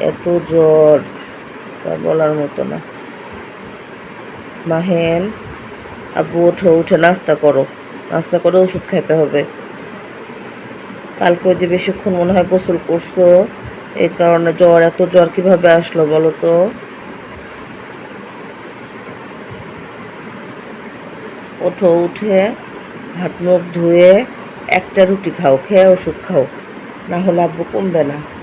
এত জ্বর তা বলার মতো না। মাহেন আব্বু, ওঠো, উঠে, নাস্তা করো। নাস্তা করে ওষুধ খাইতে হবে। কালকে যে বেশিক্ষণ মনে হয় গোসল করছ এই কারণে জ্বর এত জ্বর কীভাবে আসলো বলো তো? ওঠো, উঠে হাত মুখ ধুয়ে একটা রুটি খাও, খেয়ে ওষুধ খাও। না হলে আব্বু কমবে না।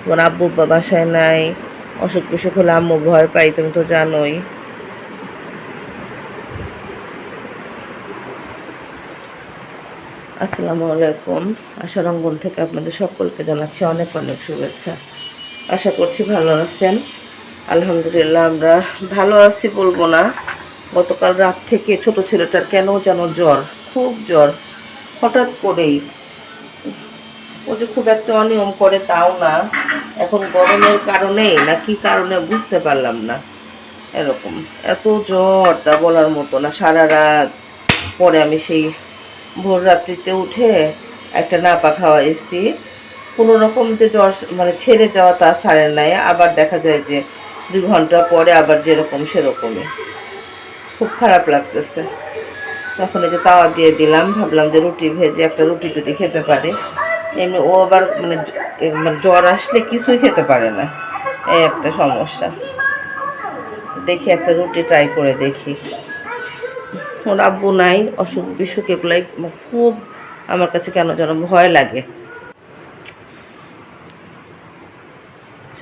তোমার আব্বু বাসায় নাই, অসুখ বিসুখ হলে আম্মু ভয় পাই তুমি তো জানোই। আসসালামু আলাইকুম। আশা রঙ্গন থেকে আপনাদের সকলকে জানাচ্ছি অনেক অনেক শুভেচ্ছা। আশা করছি ভালো আছেন। আলহামদুলিল্লাহ, আমরা ভালো আছি বলব না। গতকাল রাত থেকে ছোট ছেলেটার কেন যেন জ্বর, খুব জ্বর। হঠাৎ করেই ও যে খুব একটা অনিয়ম করে তাও না। এখন গরমের কারণেই না কি কারণে বুঝতে পারলাম না। এরকম। এত জ্বর তা বলার মতো না। সারা রাত পরে আমি সেই ভোর রাত্রিতে উঠে একটা নাপা খাওয়াইছি কোনো রকম যে জ্বর মানে ছেড়ে যাওয়া তা ছাড়ে নাই। আবার দেখা যায় যে দুই ঘণ্টা পরে আবার যেরকম সেরকমই। খুব খারাপ লাগতেছে। তখন এই যে তাওয়া দিয়ে দিলাম। ভাবলাম যে রুটি ভেজে একটা রুটি যদি খেতে পারে। এমনি ও আবার মানে মানে জ্বর আসলে কিছুই খেতে পারে না। এই একটা সমস্যা। দেখি একটা রুটি ট্রাই করে দেখি। ওর আব্বু নাই, অসুখ বিসুখ এগুলাই খুব আমার কাছে কেন যেন ভয় লাগে।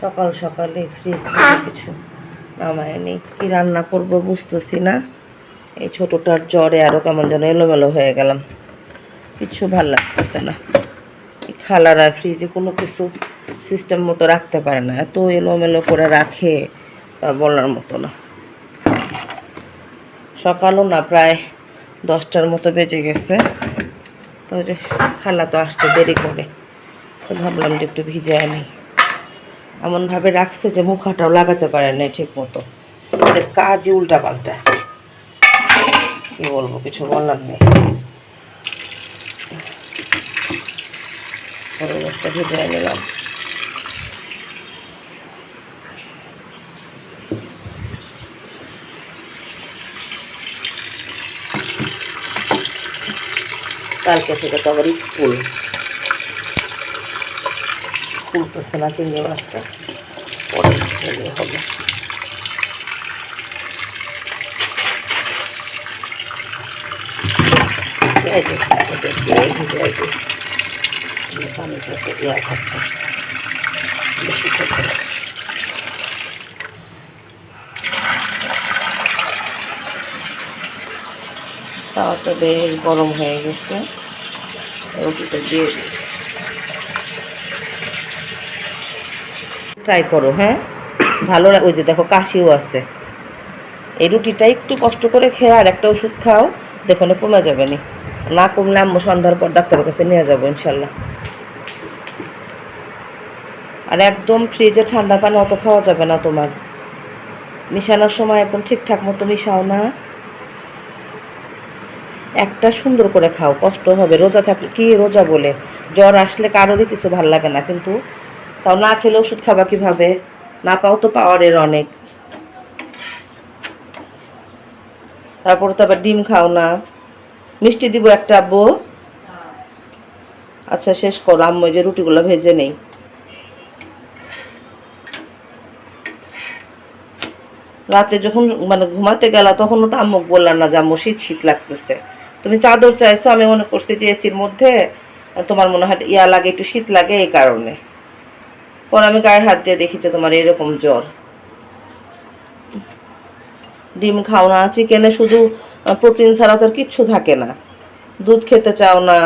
সকাল সকালে ফ্রিজ থেকে কিছু নামায়নি কি রান্না করব বুঝতেছি না। এই ছোটোটার জ্বরে আরও কেমন যেন এলোমেলো হয়ে গেলাম। কিছু ভালো লাগতেছে না। খালারা ফ্রিজে কোনো কিছু সিস্টেম মতো রাখতে পারে না। এত এলোমেলো করে রাখে তা বলার মতো না। সকালও না, প্রায় দশটার মতো বেজে গেছে। তো যে খালা তো আসতে দেরি করে। তো ভাবলাম যে একটু ভিজে আনি এমনভাবে রাখছে যে মুখাটাও লাগাতে পারে না ঠিক মতো। কাজই উল্টা পাল্টা কি বলব, কিছু বলার নেই। পরিবেশটা ভিজে নিলাম কালকে থেকে তো আবার স্কুল খুলতেছে না চিংড়ি মাছটা পরে খেলে হবে এই যে, এটা দিয়ে। বেশি গরম হয়ে গেছে। রুটিটা দিয়ে ট্রাই করো হ্যাঁ? ভালো ওই যে দেখো, কাশিও আছে। এই রুটিটা একটু কষ্ট করে খেয়ে আর একটা ওষুধ খাও, দেখো না কমে যাবে নি। না কমলে আম্মু সন্ধ্যার পর ডাক্তারের কাছে নিয়ে যাব, ইনশাল্লাহ। আর একদম ফ্রিজে ঠান্ডা পানি অত খাওয়া যাবে না তোমার। মিশানোর সময় একদম ঠিকঠাক মতো মিশাও না। একটা সুন্দর করে খাও কষ্ট হবে। রোজা থাকলে কি রোজা বলে? জ্বর আসলে কারোরই কিছু ভালো লাগে না কিন্তু তাও না খেলে ওষুধ খাবা কীভাবে? না পাও তো পাওয়ারের অনেক। তারপরে তো আবার ডিম খাও না। মিষ্টি দিব একটা আব্বু। আচ্ছা শেষ করো। আম্মু যে রুটিগুলো ভেজে নেই। রাতে যখন মানে ঘুমাতে গেলা, তখনও তো আম্মু বললাম না যে, আম্মু, শীত শীত লাগতেছে। তুমি চাদর চাইছো, আমি মনে করছি যে, এসির মধ্যে, তোমার মনে হয় ইয়া লাগে, একটু শীত লাগে এই কারণে। পর আমি গায়ে হাত দিয়ে দেখি যে, তোমার এরকম জ্বর। ডিম খাও না, চিকেনে শুধু প্রোটিন ছাড়া তো আর কিচ্ছু থাকে না। দুধ খেতে চাও না।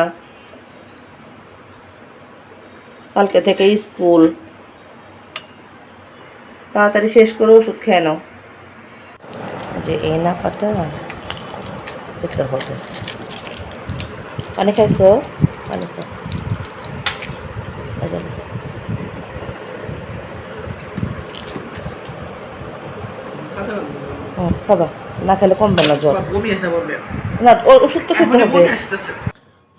কালকে থেকে স্কুল। তাড়াতাড়ি শেষ করে ওষুধ খেয়ে নাও। যে এই নাপাটা খেতে হবে। পানি খাইছো? পানি খাও। খাবা? না খেলে কমবে না জ্বর। না ওষুধ তো খেতে হবে।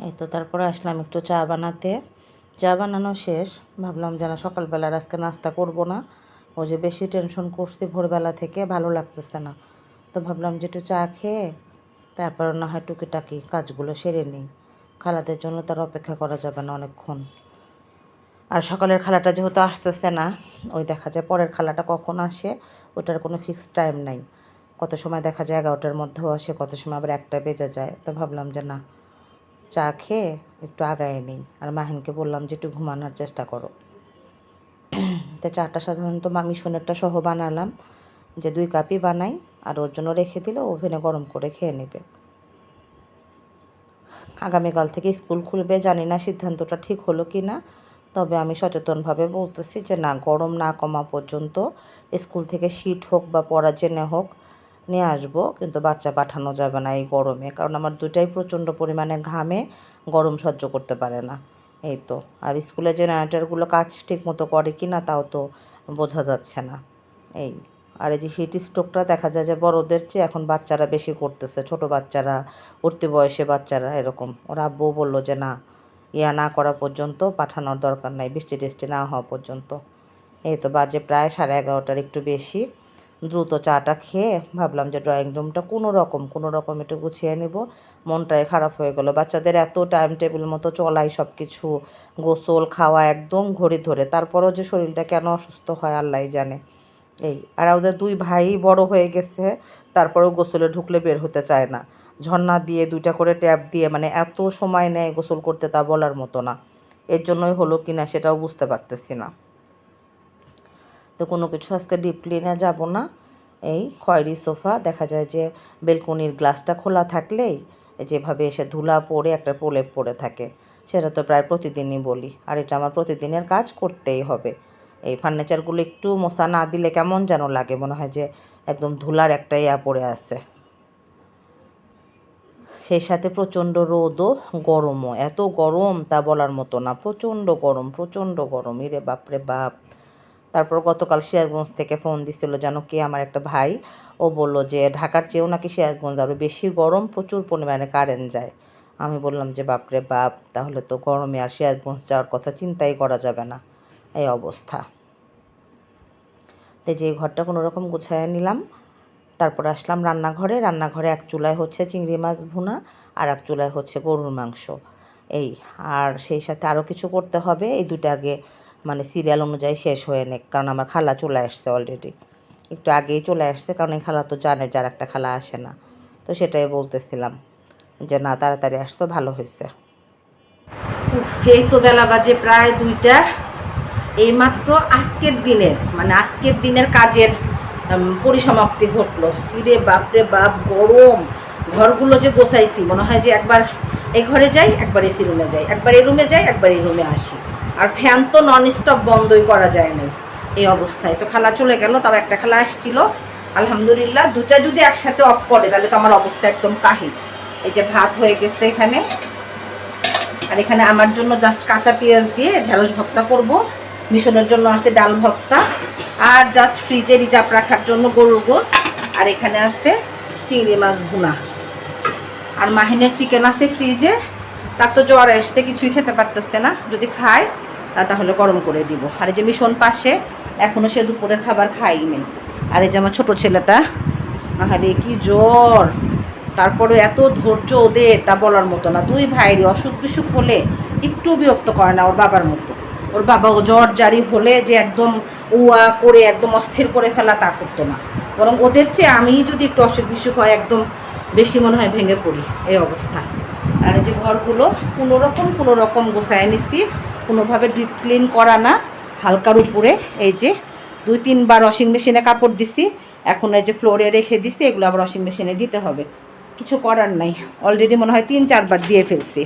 এই তো তারপরে আসলাম একটু চা বানাতে। চা বানানো শেষ। ভাবলাম যেন সকালবেলার আজকে নাস্তা করব না। ও যে বেশি টেনশন করছি ভোরবেলা থেকে ভালো লাগতেছে না। তো ভাবলাম যে একটু চা খেয়ে তারপর না হয় টুকিটাকি কাজগুলো সেরে নিই। খালাদের জন্য তার অপেক্ষা করা যাবে না অনেকক্ষণ। আর সকালের খালাটা যেহেতু আসতেছে না, ওই দেখা যায় পরের খালাটা কখন আসে, ওটার কোনো ফিক্সড টাইম নাই। কত সময় দেখা যায় এগারোটার মধ্যেও আসে, কত সময় আবার একটা বেজে যায়। তো ভাবলাম যে না, চা খেয়ে একটু আগায় নিই। আর মাহিনকে বললাম যে একটু ঘুমানোর চেষ্টা করো। তো চাটা সাধারণত মামি সোনেরটা সহ বানালাম, যে দুই কাপই বানাই আর ওর জন্য রেখে দিলে, ওভেনে গরম করে খেয়ে নেবে। আগামীকাল থেকে স্কুল খুলবে, জানি না সিদ্ধান্তটা ঠিক হলো কি না, তবে আমি সচেতনভাবে বলতেছি যে না, গরম না কমা পর্যন্ত স্কুল থেকে শীত হোক বা পড়া জেনে হোক, নিয়ে আসব, কিন্তু বাচ্চা পাঠানো যাবে না এই গরমে, কারণ আমার দুটাই প্রচণ্ড পরিমাণে ঘামে, গরম সহ্য করতে পারে না। এই তো, আর স্কুলে জেনারেটরগুলো কাজ ঠিক মতো করে কি না, তাও তো বোঝা যাচ্ছে না। এই। আর এই যে হিট স্ট্রোকটা দেখা যায় যে বড়দের চেয়ে এখন বাচ্চারা বেশি করতেছে, ছোট বাচ্চারা, উঠতি বয়সে বাচ্চারা এরকম। ওরা আব্বু বলল যে, না, ইয়া না করা পর্যন্ত পাঠানোর দরকার নাই, বৃষ্টি টিষ্টি না হওয়া পর্যন্ত। এই তো বাজে প্রায় সাড়ে এগারোটার একটু বেশি। দ্রুত চাটা খেয়ে ভাবলাম যে ড্রয়িং রুমটা কোনো রকম কোনো রকম একটু গুছিয়ে নিব। মনটাই খারাপ হয়ে গেলো। বাচ্চাদের এত টাইম টেবিল মতো চলাই সব কিছু গোসল, খাওয়া একদম ঘড়ি ধরে। তারপরেও যে শরীরটা কেন অসুস্থ হয় আল্লাহ জানে। এই, আর ওদের দুই ভাই বড় হয়ে গেছে, তারপরেও গোসলে ঢুকলে বের হতে চায় না। ঝর্ণা দিয়ে দুইটা করে ট্যাপ দিয়ে মানে এত সময় নেয় গোসল করতে তা বলার মতো না। এর জন্যই হলো কি না সেটাও বুঝতে পারতেছি না। তো কোনো কিছু আজকে ডিপ ক্লিনে যাব না। এই খয়েরি সোফা, দেখা যায় যে বেলকনির গ্লাসটা খোলা থাকলেই যেভাবে এসে ধুলা পড়ে একটা প্রলেপ পড়ে থাকে, সেটা তো প্রায় প্রতিদিনই বলি। আর এটা আমার প্রতিদিনের কাজ করতেই হবে। এই ফার্নিচারগুলো একটু মশা না দিলে কেমন যেন লাগে, মনে হয় যে একদম ধুলার একটা ইয়া পড়ে আছে। সেই সাথে প্রচণ্ড রোদও, গরমও। এত গরম তা বলার মতো না। প্রচণ্ড গরম প্রচণ্ড গরম। ইরে বাপরে বাপ। তারপর গতকাল সিরাজগঞ্জ থেকে ফোন দিছিল যেন কে? আমার একটা ভাই। ও বলল যে, ঢাকার চেয়েও নাকি সিরাজগঞ্জ আরও বেশি গরম, প্রচুর পরিমাণে কারেন্ট যায়। আমি বললাম যে, বাপরে বাপ, তাহলে তো গরমে আর সিরাজগঞ্জ যাওয়ার কথা চিন্তাই করা যাবে না। এই অবস্থা। তো যে ঘরটা কোনো রকম গুছাইয়া নিলাম, তারপর আসলাম রান্নাঘরে। রান্নাঘরে এক চুলায় হচ্ছে চিংড়ি মাছ ভুনা আর এক চুলায় হচ্ছে গরুর মাংস। এই, আর সেই সাথে আরও কিছু করতে হবে। এই দুটো আগে মানে সিরিয়াল অনুযায়ী শেষ হয়ে নেক, কারণ আমার খালা চলে আসছে অলরেডি একটু আগেই চলে আসছে, কারণ এই খালা তো জানে যার একটা খালা আসে না। তো সেটাই বলতেছিলাম যে না, তাড়াতাড়ি আসতো, ভালো হয়েছে এই তো বেলা বাজে প্রায় দুইটা। এইমাত্র আজকের দিনের মানে আজকের দিনের কাজের পরিসমাপ্তি ঘটলো। ইরে বাপরে বাপ, গরম। ঘরগুলো যে গোছাইছি, মনে হয় যে একবার এই ঘরে যাই, একবার এসি রুমে যাই। একবার এই রুমে যাই, একবার এই রুমে আসি। আর ফ্যান তো নন স্টপ বন্ধই করা যায় না এই অবস্থায়। তো খালা চলে গেল, তাও একটা খেলা আসছিল। আলহামদুলিল্লাহ দুটা যদি একসাথে অফ করে, তাহলে তো আমার অবস্থা একদম কাহি এই যে ভাত হয়ে গেছে এখানে। আর এখানে আমার জন্য জাস্ট কাঁচা পেঁয়াজ দিয়ে ঢেঁড়স ভর্তা করব। মিশনের জন্য আছে ডাল ভর্তা আর জাস্ট ফ্রিজে রিজার্ভ রাখার জন্য গরুর গোস আর এখানে আছে চিংড়ি মাছ ভুনা। আর মাহিনের চিকেন আছে ফ্রিজে তার তো জ্বর আসতে কিছুই খেতে পারতেছে না। যদি খায় তাহলে গরম করে দিব। আর এই যে মিশন পাশে, এখনও সে দুপুরের খাবার খাইনি আর এই যে আমার ছোট ছেলেটা, আহারে, কি জ্বর! তারপরে এত ধৈর্য ওদের, তা বলার মতো না। দুই ভাইয়েরই অসুখ বিসুখ হলে একটু বিরক্ত করে না ওর বাবার মতো। ওর বাবা ও জ্বর জারি হলে যে একদম উয়া করে একদম অস্থির করে ফেলা তা করতো না। বরং ওদের চেয়ে আমি যদি একটু অসুখ বিসুখ হয়, একদম বেশি মনে হয় ভেঙে পড়ি এই অবস্থা। আর যে ঘরগুলো, কোনো রকম কোনো রকম গোছায় নিছি, কোনোভাবে ডিপ ক্লিন করা না। হালকার উপরে এই যে দুই, তিনবার ওয়াশিং মেশিনে কাপড় দিছি, এখন এই যে ফ্লোরে রেখে দিছি, এগুলো আবার ওয়াশিং মেশিনে দিতে হবে। কিছু করার নাই। অলরেডি মনে হয় তিন, চারবার দিয়ে ফেলছি।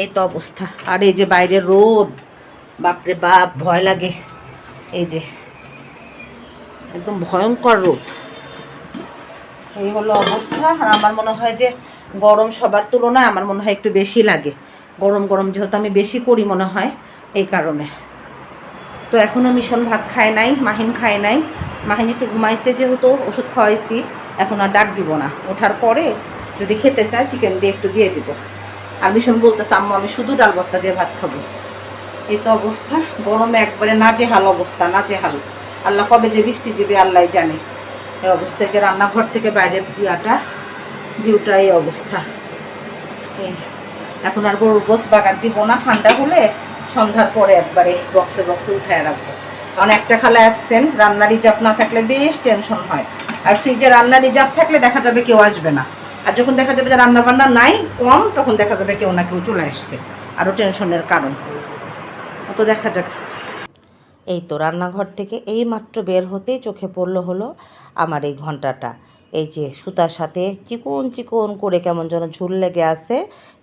এই তো অবস্থা। আর এই যে বাইরে রোদ, বাপরে বাপ, ভয় লাগে। এই যে, একদম ভয়ঙ্কর রোদ। এই হলো অবস্থা। আর আমার মনে হয় যে গরম সবার তুলনায় আমার মনে হয় একটু বেশি লাগে। গরম গরম যেহেতু আমি বেশি করি মনে হয়, এই কারণে। তো এখনও মিশন ভাত খায় নাই, মাহিন খায় নাই। মাহিন একটু ঘুমাইছে যেহেতু, ওষুধ খাওয়াইছি। এখন আর ডাক দিব না। ওঠার পরে যদি খেতে চায় চিকেন দিয়ে একটু দিয়ে দিব। আর মিশন বলতেছে, আম্মু, আমি শুধু ডাল ভর্তা দিয়ে ভাত খাব। এই তো অবস্থা। গরমে একবারে নাজেহাল অবস্থা, নাজেহাল। আল্লাহ কবে যে বৃষ্টি দিবে আল্লাহ জানে। এই অবস্থায় যে রান্নাঘর থেকে বাইরের ইয়াটা ভিউটা এই অবস্থা। এখন আর গরুর গোস বাগান দিব না, ঠান্ডা হলে সন্ধ্যার পরে একবারে বক্সে বক্সে উঠায় রাখব। কারণ একটা খালা অ্যাবসেন্ট রান্নার রিজার্ভ না থাকলে বেশ টেনশন হয়। আর ফ্রিজে রান্নার রিজার্ভ থাকলে দেখা যাবে কেউ আসবে না। আর যখন দেখা যাবে যে রান্না বান্না নাই কম, তখন দেখা যাবে কেউ না কেউ চলে আসছে। আরও টেনশনের কারণ। তো দেখা যাক। এই তো রান্নাঘর থেকে এই মাত্র বের হতেই চোখে পড়ল হলো আমার এই ঘন্টাটা। এই যে সুতার সাথে চিকন চিকন করে কেমন যেন ঝুল লেগে আছে,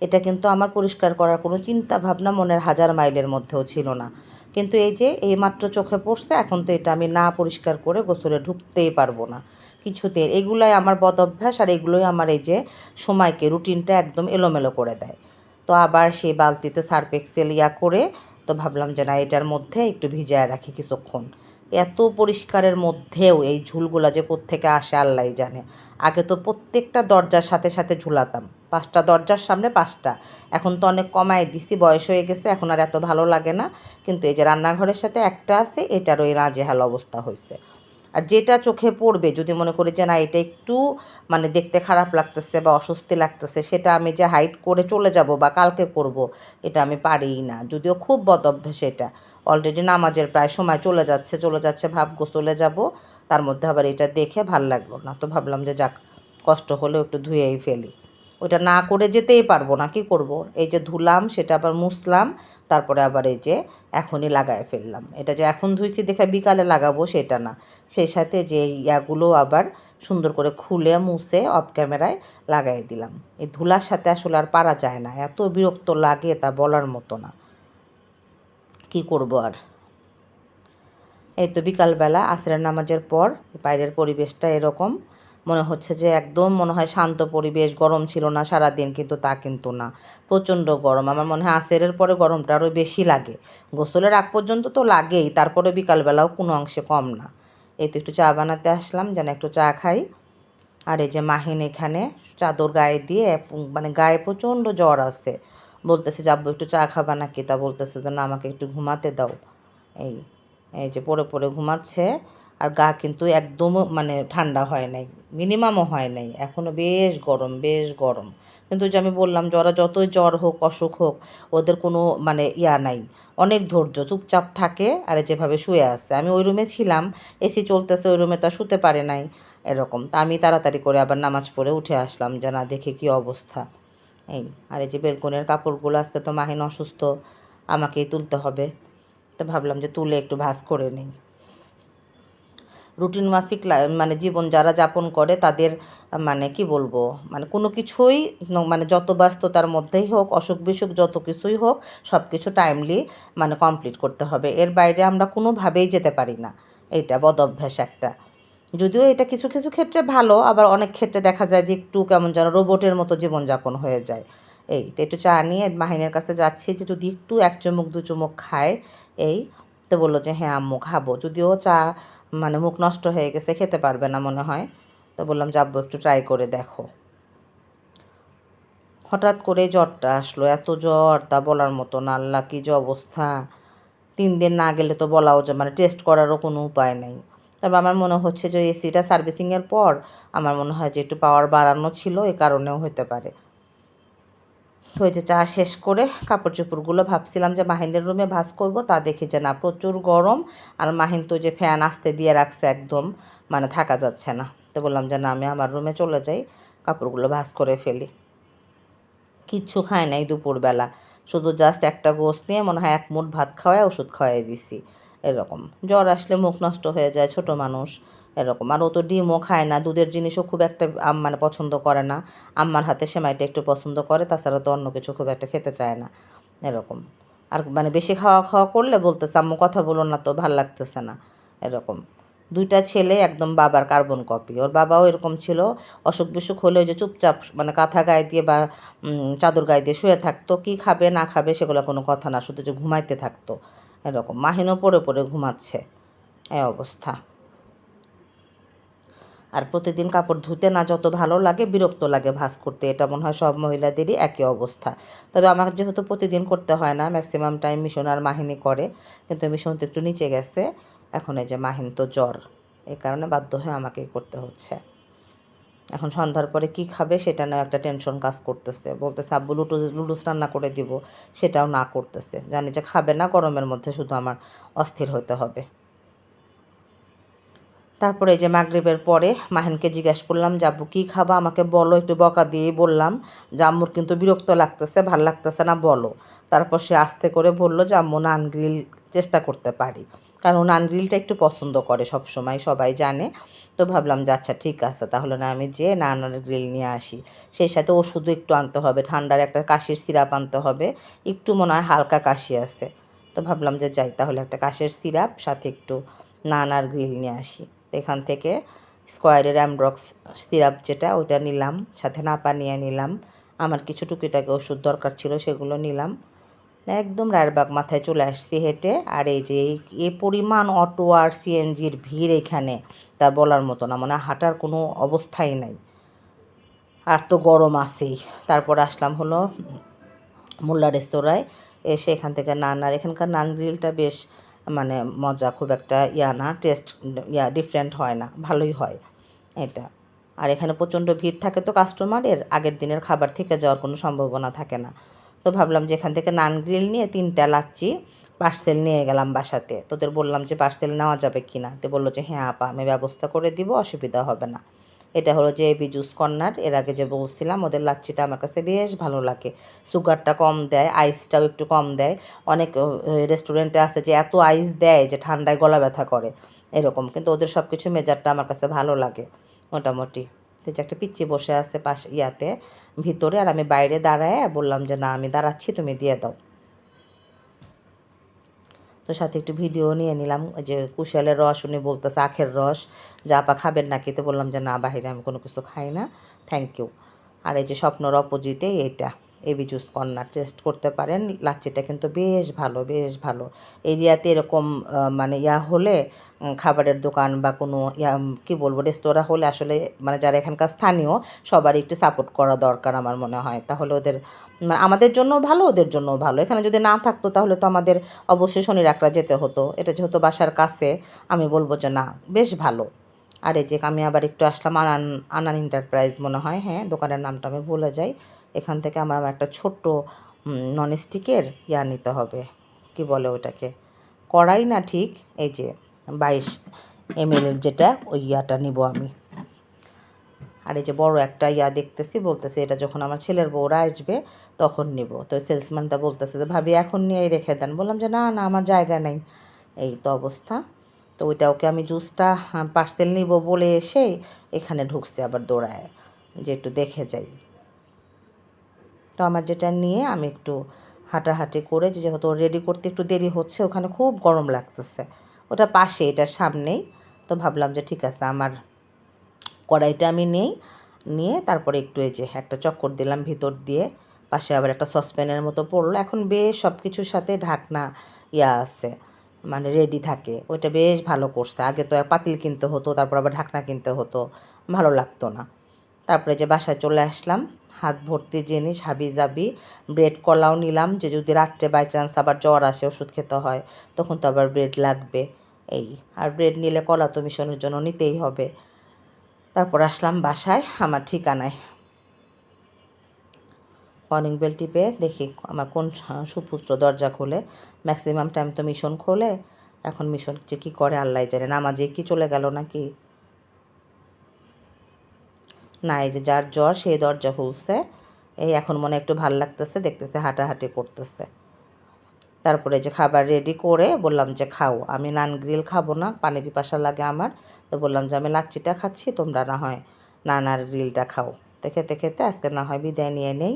এটা কিন্তু আমার পরিষ্কার করার কোনো চিন্তা ভাবনা মনের হাজার মাইলের মধ্যেও ছিল না। কিন্তু এই যে এই মাত্র চোখে পড়ছে, এখন তো এটা আমি না পরিষ্কার করে গোসলে ঢুকতেই পারব না কিছুতে। এগুলাই আমার বদ অভ্যাস আর এগুলোই আমার এই যে সময়কে, রুটিনটা একদম এলোমেলো করে দেয়। তো আবার সেই বালতিতে সার্ফ এক্সেল ইয়া করে তো ভাবলাম যে না, এটার মধ্যে একটু ভিজায় রাখি কিছুক্ষণ। এত পরিষ্কারের মধ্যেও এই ঝুলগুলা যে কোত্থেকে আসে আল্লাহ জানে। আগে তো প্রত্যেকটা দরজার সাথে সাথে ঝুলাতাম। পাঁচটা, দরজার সামনে পাঁচটা। এখন তো অনেক কমায় দিছি, বয়স হয়ে গেছে, এখন আর এত ভালো লাগে না। কিন্তু এই যে রান্নাঘরের সাথে একটা আছে, এটারও এই নাজেহাল অবস্থা হয়েছে। আর যেটা চোখে পড়বে, যদি মনে করি যে না, এটা একটু মানে দেখতে খারাপ লাগতেছে বা অস্বস্তি লাগতেছে, সেটা আমি যে হাইট করে চলে যাব বা কালকে করব, এটা আমি পারিই না। যদিও খুব বদ অভ্যেস এটা। অলরেডি নামাজের প্রায় সময় চলে যাচ্ছে চলে যাচ্ছে ভাব গোসলে যাব। তার মধ্যে আবার এটা দেখে ভালো লাগল না, তো ভাবলাম যে যাক, কষ্ট হলেও একটু ধুয়েই ফেলি। ওইটা না করে যেতেই পারব না, কি করব? এই যে ধুলাম, সেটা আবার মুছলাম, তারপরে আবার এই যে এখনই লাগায় ফেললাম। এটা যে এখন ধুইছি দেখে বিকালে লাগাবো সেটা না। সেই সাথে যে ইয়াগুলো আবার সুন্দর করে খুলে, মুছে অফ ক্যামেরায় লাগাই দিলাম। এই ধুলার সাথে আসলে আর পারা যায় না, এত বিরক্ত লাগে তা বলার মতো না। কি করব আর? এই তো বিকালবেলা, আসরের নামাজের পর, বাইরের পরিবেশটা এরকম। মনে হচ্ছে যে একদম মনে হয় শান্ত পরিবেশ, গরম ছিল না সারা দিন কিন্তু তা কিন্তু না। প্রচণ্ড গরম। আমার মনে হয় আসরের পরে গরমটা আরও বেশি লাগে। গোসলের আগ পর্যন্ত তো লাগেই, তারপরে বিকালবেলাও কোনো অংশে কম না। এই তো একটু চা বানাতে আসলাম, যেন একটু চা খাই। আর এই যে মাহিন এখানে চাদর গায়ে দিয়ে মানে গায়ে প্রচণ্ড জ্বর আছে। বলতেছে যাব একটু চা খাবা নাকি? তা বলতেছে যে, না, আমাকে একটু ঘুমাতে দাও। এই এই যে পরে পরে ঘুমাচ্ছে। আর গা কিন্তু একদমও মানে ঠান্ডা হয় নাই মিনিমামও হয় নাই এখনও বেশ গরম বেশ গরম। কিন্তু যে আমি বললাম জ্বরা যতই জ্বর হোক, অসুখ হোক, ওদের কোনো মানে ইয়া নাই, অনেক ধৈর্য, চুপচাপ থাকে আর যেভাবে শুয়ে আসছে আমি ওই রুমে ছিলাম, এসি চলতেছে, ওই রুমে তা শুতে পারে নাই, এরকম। তা আমি তাড়াতাড়ি করে আবার নামাজ পড়ে উঠে আসলাম, যে না, দেখে কি অবস্থা। এই, আর এই যে বেলকনের কাপড়গুলো, আজকে তো মাহিন অসুস্থ, আমাকেই তুলতে হবে। তো ভাবলাম যে তুলে একটু ভাঁজ করে নিই। রুটিন মাফিক মানে জীবন যারা যাপন করে তাদের মানে কি বলব মানে কোনো কিছুই মানে যত ব্যস্ততার মধ্যেই হোক, অসুখ বিসুখ যত কিছুই হোক সব কিছু টাইমলি মানে কমপ্লিট করতে হবে। এর বাইরে আমরা কোনোভাবেই যেতে পারি না। এইটা বদ অভ্যাস একটা। যদিও এটা কিছু কিছু ক্ষেত্রে ভালো, আবার অনেক ক্ষেত্রে দেখা যায় যে একটু কেমন যেন রোবটের মতো জীবনযাপন হয়ে যায়। এই, তো একটু চা নিয়ে মাহিনের কাছে যাচ্ছি যে যদি একটু এক চুমুক, দু চুমুক খায়, এই, তো বলল যে হ্যাঁ আম্মু খাব। যদিও চা মানে মুখ নষ্ট হয়ে গেছে, খেতে পারবে না মনে হয়। তো বললাম, যাব, একটু ট্রাই করে দেখো। হঠাৎ করে জ্বরটা আসলো, এত জ্বর, তা বলার মতো না, আল্লাহ কি যে অবস্থা। তিন দিন না গেলে তো বলাও যে মানে টেস্ট করারও কোনো উপায় নেই। তবে আমার মনে হচ্ছে যে এসিটা সার্ভিসিংয়ের পর, আমার মনে হয় যে, একটু পাওয়ার বাড়ানো ছিল, এ কারণেও হতে পারে। যে চা শেষ করে কাপড় চোপড়গুলো ভাবছিলাম যে মাহিনের রুমে ভাস করব, তা দেখি যে না, প্রচুর গরম আর মাহিন তো যে ফ্যান আসতে দিয়ে রাখছে একদম মানে থাকা যাচ্ছে না। তো বললাম যে না, আমি আমার রুমে চলে যাই, কাপড়গুলো ভাস করে ফেলি। কিচ্ছু খায় নাই দুপুরবেলা, শুধু জাস্ট একটা গোস নিয়ে মনে হয় এক মুঠ ভাত খাওয়ায় ওষুধ খাওয়াই দিছি, এরকম। জ্বর আসলে মুখ নষ্ট হয়ে যায়, ছোট মানুষ। এরকম। আর ও তো ডিমও খায় না, দুধের জিনিসও খুব একটা মানে পছন্দ করে না। আম্মার হাতে সেমাইটা একটু পছন্দ করে, তাছাড়া তো অন্য কিছু খুব একটা খেতে চায় না, এরকম। আর মানে বেশি খাওয়া খাওয়া করলে বলতেছে, আম্মু, কথা বলো না তো, ভালো লাগতেছে না। এরকম। দুইটা ছেলে একদম বাবার কার্বন কপি। ওর বাবাও এরকম ছিল, অসুখ বিসুখ হলে যে চুপচাপ মানে কাঁথা গায়ে দিয়ে বা চাদর গায়ে দিয়ে শুয়ে থাকতো, কি খাবে, না খাবে সেগুলো কোনো কথা না, শুধু যে ঘুমাইতে থাকতো, এরকম। মাহিনও পড়ে পড়ে ঘুমাচ্ছে, এই অবস্থা। আর প্রতিদিন কাপড় ধুতে না যত ভালো লাগে, বিরক্ত লাগে ভাঁজ করতে। এটা মনে হয় সব মহিলাদেরই একই অবস্থা। তবে আমার যেহেতু প্রতিদিন করতে হয় না ম্যাক্সিমাম টাইম মিশন আর মাহিনী করে, কিন্তু মিশন তো একটু নিচে গেছে। এখন এই যে মাহিন তো জ্বর এই কারণে বাধ্য হয়ে আমাকেই করতে হচ্ছে। এখন সন্ধ্যার পরে কি খাবে সেটা নিয়েও একটা টেনশন কাজ করতেছে। বলতেছে, আব্বু, লুটু, লুডুস রান্না করে দিব। সেটাও না করতেছে। জানি যে খাবে না, গরমের মধ্যে শুধু আমার অস্থির হতে হবে। তারপরে এই যে মাগরিবের পরে মাহিনকে জিজ্ঞেস করলাম যে আব্বু কী খাবা? আমাকে বলো, একটু বকা দিয়েই বললাম, জাম্মুর কিন্তু বিরক্ত লাগতেছে, ভালো লাগতেছে না, বলো। তারপর সে আস্তে করে বলল যে আম্মু নান গ্রিল চেষ্টা করতে পারি। কারণ নান গ্রিলটা একটু পছন্দ করে সব সময় সবাই জানে। তো ভাবলাম যে আচ্ছা ঠিক আছে, তাহলে না, আমি যেয়ে নান গ্রিল নিয়ে আসি। সেই সাথে ওষুধও একটু আনতে হবে, ঠান্ডার একটা কাশির সিরাপ আনতে হবে, একটু মনে হয় হালকা কাশি আছে। তো ভাবলাম যে, যাই, তাহলে একটা কাশের সিরাপ, সাথে একটু নান আর গ্রিল নিয়ে আসি। এখান থেকে স্কোয়ারের অ্যামড্রক্স সিরাপ যেটা, ওইটা নিলাম, সাথে নাপা নিয়ে নিলাম। আমার কিছু টুকিটাকে ওষুধ দরকার ছিল, সেগুলো নিলাম। একদম রায়েরবাগ মাথায় চলে আসছি হেঁটে, আর এই যে এই পরিমাণ অটো আর সিএনজির ভিড় এখানে, তা বলার মতো না মানে হাঁটার কোনো অবস্থাই নাই। আর তো গরম আছেই। তারপর আসলাম হলো মোল্লা রেস্তোরাঁয়, এসে এখান থেকে নান, আর এখানকার নান গ্রিলটা বেশ মানে মজা খুব একটা ইয়া না টেস্ট ইয়া ডিফারেন্ট হয় না, ভালোই হয় এটা। আর এখানে প্রচণ্ড ভিড় থাকে তো কাস্টমারের আগের দিনের খাবার থেকে যাওয়ার কোনো সম্ভাবনা থাকে না। তো ভাবলাম যে এখান থেকে নান গ্রিল নিয়ে তিনটা লাচ্ছি পার্সেল নিয়ে গেলাম বাসাতে। তোদের বললাম যে পার্সেল নেওয়া যাবে কি না তো বলল যে হ্যাঁ আপা, আমি ব্যবস্থা করে দিব, অসুবিধা হবে না। এটা হলো যে এবি জুস কর্নার। এর আগে যে বলছিলাম, ওদের লাচ্ছিটা আমার কাছে বেশ ভালো লাগে। সুগারটা কম দেয়, আইসটাও একটু কম দেয়। অনেক রেস্টুরেন্টে আছে যে এত আইস দেয় যে ঠান্ডায় গলা ব্যথা করে। এরকম, কিন্তু ওদের সব কিছু মেজারটা আমার কাছে ভালো লাগে, মোটামুটি। তো যে একটা পিচ্ছি বসে আছে পাশে ইয়াতে, ভিতরে, আর আমি বাইরে দাঁড়ায় বললাম যে, না, আমি দাঁড়াচ্ছি, তুমি দিয়ে দাও। তো সাথে একটু ভিডিও নিয়ে নিলাম যে কুশালের রস উনি বলতেছে, আখের রস। যা আপা খাবেন নাকি তো বললাম যে না বাহিরে আমি কোনো কিছু খাই না। থ্যাংক ইউ আর এই যে স্বপ্নর অপোজিটে এইটা। এবি জুস কর্নার টেস্ট করতে পারেন। লাচ্ছিটা কিন্তু বেশ ভালো বেশ ভালো। এরিয়াতে এরকম মানে ইয়া হলে খাবারের দোকান বা কোনো ইয়া কী বলব, রেস্তোরাঁ হলে আসলে মানে যারা এখানকার স্থানীয়, সবারই একটু সাপোর্ট করা দরকার আমার মনে হয়। তাহলে ওদের আমাদের জন্য ভালো, ওদের জন্য ভালো। এখানে যদি না থাকতো তাহলে তো আমাদের অবশ্যই শনি রাখরা যেতে হতো। এটা যেহেতু বাসার কাছে, আমি বলব যে না, বেশ ভালো। আর এই যে আমি আবার একটু আসলাম আনান আনান এন্টারপ্রাইজ মনে হয়। হ্যাঁ দোকানের নামটা আমি ভুলে যাই। এখান থেকে আমার একটা ছোট্ট নন স্টিকের ইয়া নিতে হবে। কি বলে ওটাকে? কড়াই না ঠিক, এই যে বাইশ এম এর যেটা, ওই ইয়াটা নিব আমি। আর এই যে বড় একটা ইয়া দেখতেছি, বলতেছে এটা যখন আমার ছেলের বউরা আসবে, তখন নিব। তো সেলসম্যানটা বলতেছে যে, ভাবি, এখন নিয়েই রেখে দেন। বললাম যে, না না, আমার জায়গা নেই। এই তো অবস্থা। তো ওইটা ওকে আমি জুসটা পার্সেল নিব বলে এসে এখানে ঢুকছে আবার দৌড়ায়, যে একটু দেখে যাই। তো আমার যেটা নিয়ে আমি একটু হাঁটাহাঁটি করে যেহেতু রেডি করতে একটু দেরি হচ্ছে, ওখানে খুব গরম লাগতেছে। ওটা পাশে, এটা সামনেই। তো ভাবলাম যে ঠিক আছে, আমার কড়াইটা আমি নেই। নিয়ে তারপরে একটু এই যে একটা চক্কর দিলাম ভিতর দিয়ে। পাশে আবার একটা সসপ্যানের মতো পড়ল। এখন বেশ সব কিছুর সাথে ঢাকনা ইয়া আছে মানে রেডি থাকে। ওইটা বেশ ভালো করছে। আগে তো পাতিল কিনতে হতো, তারপর আবার ঢাকনা কিনতে হতো। ভালো লাগতো না। তারপরে যে বাসায় চলে আসলাম হাত ভর্তি জিনিস, হাবি জাবি, ব্রেড কলাও নিলাম। যে যদি রাত্রে বাই চান্স আবার জ্বর আসে, ওষুধ খেতে হয়, তখন তো আবার ব্রেড লাগবে। এই, আর ব্রেড নিলে কলা তো মিশনের জন্য নিতেই হবে। তারপর আসলাম বাসায়, আমার ঠিকানায়। কলিং বেল টিপে দেখি আমার কোন সুপুত্র দরজা খোলে। ম্যাক্সিমাম টাইম তো মিশন খোলে। এখন মিশন যে কী করে আল্লাহ জানে। নামাজে কি চলে গেল নাকি? না এই যে যার জ্বর সেই দরজা খুলছে। এই এখন মনে একটু ভালো লাগতেছে, দেখতেছে হাঁটাহাঁটি করতেছে। তারপরে যে খাবার রেডি করে বললাম যে খাও। আমি নান গ্রিল খাব না, পানি পিপাসা লাগে আমার। তো বললাম যে আমি লাচ্ছিটা খাচ্ছি, তোমরা না হয় নান আর গ্রিলটা খাও। তো খেতে খেতে আজকে না হয় বিদায় নিয়ে নেই।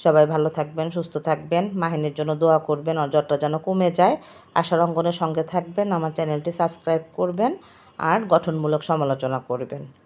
সবাই ভালো থাকবেন, সুস্থ থাকবেন। মাহিনীর জন্য দোয়া করবেন অজরটা যেন কমে যায়। আশার অঙ্গনের সঙ্গে থাকবেন, আমার চ্যানেলটি সাবস্ক্রাইব করবেন, আর গঠনমূলক সমালোচনা করবেন।